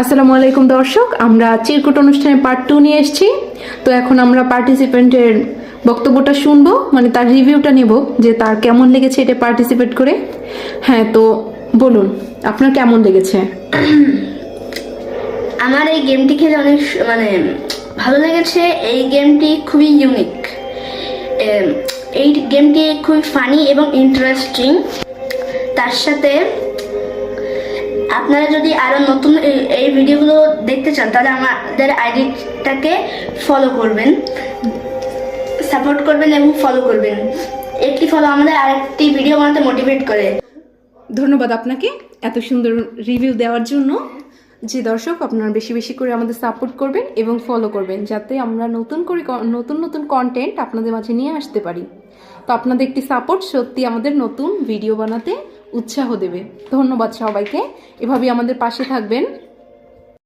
আসসালামু আলাইকুম দর্শক, আমরা চিরকুট অনুষ্ঠানে পার্ট টু নিয়ে এসেছি। তো এখন আমরা পার্টিসিপেন্টের বক্তব্যটা শুনব মানে তার রিভিউটা নেব, যে তার কেমন লেগেছে এটা পার্টিসিপেট করে। হ্যাঁ তো বলুন, আপনার কেমন লেগেছে? আমার এই গেমটি খেলে অনেক মানে ভালো লেগেছে। এই গেমটি খুবই ইউনিক এই গেমটি খুবই ফানি এবং ইন্টারেস্টিং তার সাথে আপনারা যদি আরও নতুন ভিডিওগুলো দেখতে চান, তাহলে আমাদের আইডিটাকে ফলো করবেন। সাপোর্ট করবেন এবং ফলো করবেন। একটি ফলো আমাদের আরেকটি ভিডিও বানাতে মোটিভেট করে। ধন্যবাদ আপনাকে এত সুন্দর রিভিউ দেওয়ার জন্য। যে দর্শক, আপনারা বেশি বেশি করে আমাদের সাপোর্ট করবেন এবং ফলো করবেন, যাতে আমরা নতুন করে নতুন নতুন কন্টেন্ট আপনাদের মাঝে নিয়ে আসতে পারি। তো আপনাদের একটি সাপোর্ট সত্যি আমাদের নতুন ভিডিও বানাতে উৎসাহ দেবে। ধন্যবাদ সবাইকে। এভাবেই আমাদের পাশে থাকবেন।